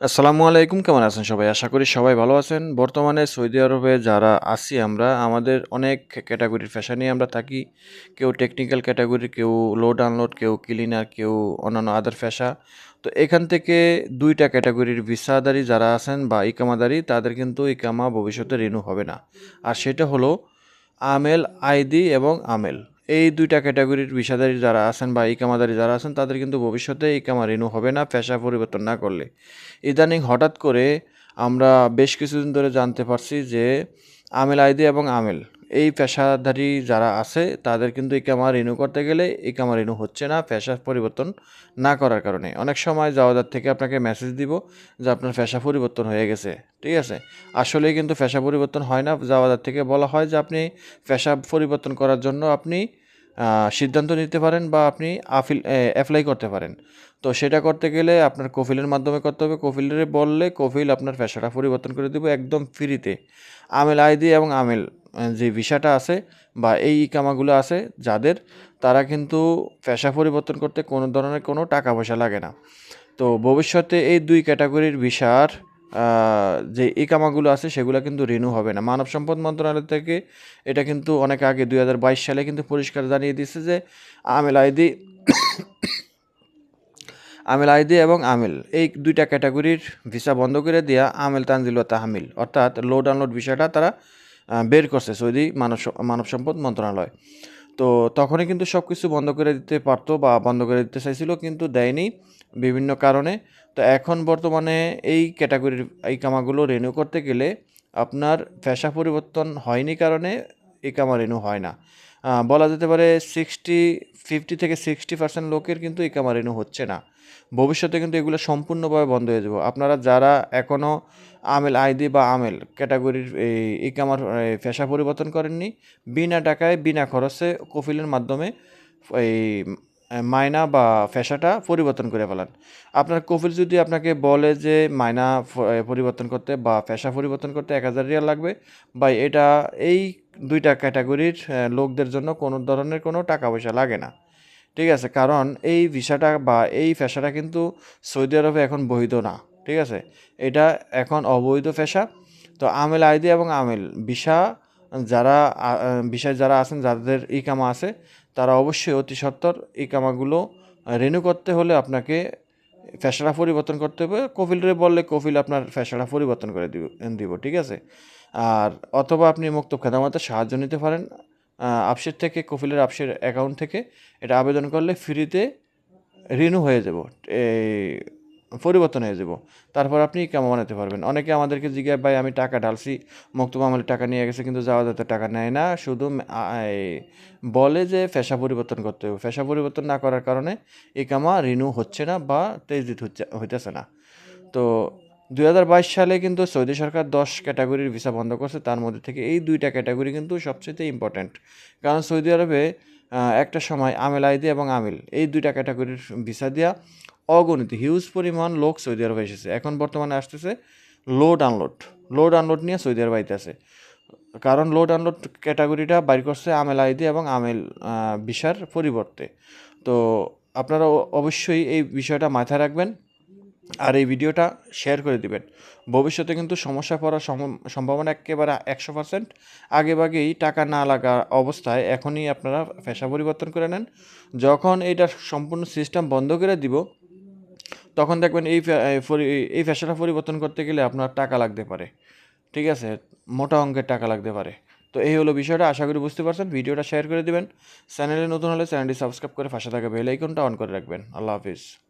আসসালামু আলাইকুম, কেমন আছেন সবাই? আশা করি সবাই ভালো আছেন। বর্তমানে সৌদি আরবে যারা আছি আমরা, আমাদের অনেক ক্যাটাগরির ফ্যাশন নিয়ে আমরা থাকি। কেউ টেকনিক্যাল ক্যাটাগরি কেউ লোড আনলোড কেউ ক্লিনার কেউ অন্যান্য আদার ফ্যাশা তো এখান থেকে দুইটা ক্যাটাগরির ভিসাদারি যারা আছেন বা ইকামাদারি, তাদের কিন্তু ইকামা ভবিষ্যতে রিনিউ হবে না। আর সেটা হলো আমেল আইডি এবং আমেল। এই দুইটা ক্যাটাগরির বিষাদারী যারা আছেন বা ইকামাদারি যারা আছেন, তাদের কিন্তু ভবিষ্যতে ইকামা রেনু হবে না, পেশা পরিবর্তন না করলে। ইদানিং হঠাৎ করে আমরা বেশ কিছুদিন ধরে জানতে পারছি যে আমেল আইদি এবং আমেল এই পেশাধারী যারা আছে, তাদের কিন্তু ইকামা রিনিউ করতে গেলে ইকামা রিনিউ হচ্ছে না পেশা পরিবর্তন না করার কারণে। অনেক সময় যাওয়াদার থেকে আপনাকে মেসেজ দিব যে আপনার পেশা পরিবর্তন হয়ে গেছে, ঠিক আছে? আসলে কিন্তু পেশা পরিবর্তন হয় না, যাওয়াদার থেকে বলা হয় যে আপনি পেশা পরিবর্তন করার জন্য আপনি সিদ্ধান্ত নিতে পারেন বা আপনি আফিল অ্যাপ্লাই করতে পারেন। তো সেটা করতে গেলে আপনার কফিলের মাধ্যমে করতে হবে। কফিলের বললে কফিল আপনার পেশাটা পরিবর্তন করে দেবো একদম ফ্রিতে আমেল আইডি এবং আমেল। যে ভিসাটা আছে বা এই ইকামাগুলো আছে যাদের, তারা কিন্তু পেশা পরিবর্তন করতে কোনো ধরনের কোনো টাকা পয়সা লাগে না। তো ভবিষ্যতে এই দুই ক্যাটাগরির ভিসার যে ইকামাগুলো আছে সেগুলো কিন্তু রিনিউ হবে না। মানব সম্পদ মন্ত্রণালয় থেকে এটা কিন্তু অনেক আগে দুই হাজার বাইশ সালে কিন্তু পরিষ্কার জানিয়ে দিয়েছে যে আমেল আইডি আমেল আইডি এবং আমেল, এই দুইটা ক্যাটাগরির ভিসা বন্ধ করে দেওয়া আমেল তানজিল ও তাহমিল, অর্থাৎ লোড আনলোড ভিসাটা তারা বের করছে সৌদি মানব মানব সম্পদ মন্ত্রণালয়। তো তখনই কিন্তু সব কিছু বন্ধ করে দিতে পারতো বা বন্ধ করে দিতে চাইছিল, কিন্তু দেয়নি বিভিন্ন কারণে। তো এখন বর্তমানে এই ক্যাটাগরির এই কামাগুলো রেনিউ করতে গেলে আপনার পেশা পরিবর্তন হয়নি কারণে এই কামা রেনিউ হয় না। বলা যেতে পারে সিক্সটি ফিফটি থেকে সিক্সটি পার্সেন্ট লোকের কিন্তু এই কামা রেনিউ হচ্ছে না। ভবিষ্যতে কিন্তু এগুলো সম্পূর্ণভাবে বন্ধ হয়ে যাবে। আপনারা যারা এখনও আমেল আইডি বা আমেল ক্যাটাগরির এই ইকামার পেশা পরিবর্তন করেননি বিনা টাকায় বিনা খরচে কফিলের মাধ্যমে এই মায়না বা ফেসাটা পরিবর্তন করে ফেলান। আপনার কফিল যদি আপনাকে বলে যে এ, পরিবর্তন করতে বা ফেসা পরিবর্তন করতে এক হাজার রিয়াল লাগবে বা এটা এই দুইটা ক্যাটাগরির লোকদের জন্য কোনো ধরনের কোনো টাকা পয়সা লাগে না। ঠিক আছে? কারণ এই ভিসাটা বা এই ফেসাটা কিন্তু সৌদি আরবে এখন বৈধ না, ঠিক আছে? এটা এখন অবৈধ ফেসা। তো আমেল আইডি এবং আমেল, ভিসা যারা ভিসায় যারা আছেন, যাদের ইকামা আছে, তারা অবশ্যই অতি সত্বর ইকামাগুলো রিনিউ করতে হলে আপনাকে ফ্যাশনটা পরিবর্তন করতে হবে। কফিলরে বললে কফিল আপনার ফ্যাশনটা পরিবর্তন করে দিব দিব, ঠিক আছে? আর অথবা আপনি মুক্ত খেদামতে সাহায্য নিতে পারেন। আপসের থেকে কফিলের আপসের অ্যাকাউন্ট থেকে এটা আবেদন করলে ফ্রিতে রিনিউ হয়ে যাব, এই পরিবর্তন হয়ে যাব। তারপর আপনি কেমন বানাতে পারবেন? অনেকে আমাদেরকে জিজ্ঞাসা, ভাই, আমি টাকা ঢালছি মক্তব আমলের টাকা নিয়ে গেছে, কিন্তু যাওয়া যাতে টাকা নেয় না। শুধু বলে যে ফেসা পরিবর্তন করতে হবে। ফেসা পরিবর্তন না করার কারণে এই কামা রিনিউ হচ্ছে না বা তেজিত হচ্ছে, হইতেছে না। তো দুই হাজার বাইশ সালে কিন্তু সৌদি সরকার দশ ক্যাটাগরির ভিসা বন্ধ করছে। তার মধ্যে থেকে এই দুইটা ক্যাটাগরি কিন্তু সবচেয়ে ইম্পর্ট্যান্ট কারণ সৌদি আরবে একটা সময় আমেল আইদি এবং আমিল, এই দুইটা ক্যাটাগরির ভিসা দেওয়া অগণিত হিউজ পরিমাণ লোক সৌদি আরবে এসেছে। এখন বর্তমানে আসতেছে লোড আনলোড লোড আনলোড নিয়ে সৌদি আরব আইতেছে কারণ লোড আনলোড ক্যাটাগরিটা বাইর করছে আমেল আইডি এবং আমেল ভিসার পরিবর্তে। তো আপনারা অবশ্যই এই বিষয়টা মাথায় রাখবেন। আর এই ভিডিওটা শেয়ার করে দিবেন। ভবিষ্যতে কিন্তু সমস্যা পড়ার সম্ভ- সম্ভাবনা একেবারে একশো পার্সেন্ট আগেভাগেই টাকা না লাগা অবস্থায় এখনই আপনারা পেশা পরিবর্তন করে নেন। যখন এইটা সম্পূর্ণ সিস্টেম বন্ধ করে দিব, তখন দেখবেন এই এই পেশাটা পরিবর্তন করতে গেলে আপনার টাকা লাগতে পারে। ঠিক আছে? মোটা অঙ্কের টাকা লাগতে পারে। তো এই হলো বিষয়টা, আশা করি বুঝতে পারছেন। ভিডিওটা শেয়ার করে দিবেন। চ্যানেলে নতুন হলে চ্যানেলটি সাবস্ক্রাইব করে পাশে থাকা বেল আইকনটা অন করে রাখবেন। আল্লাহ হাফিজ।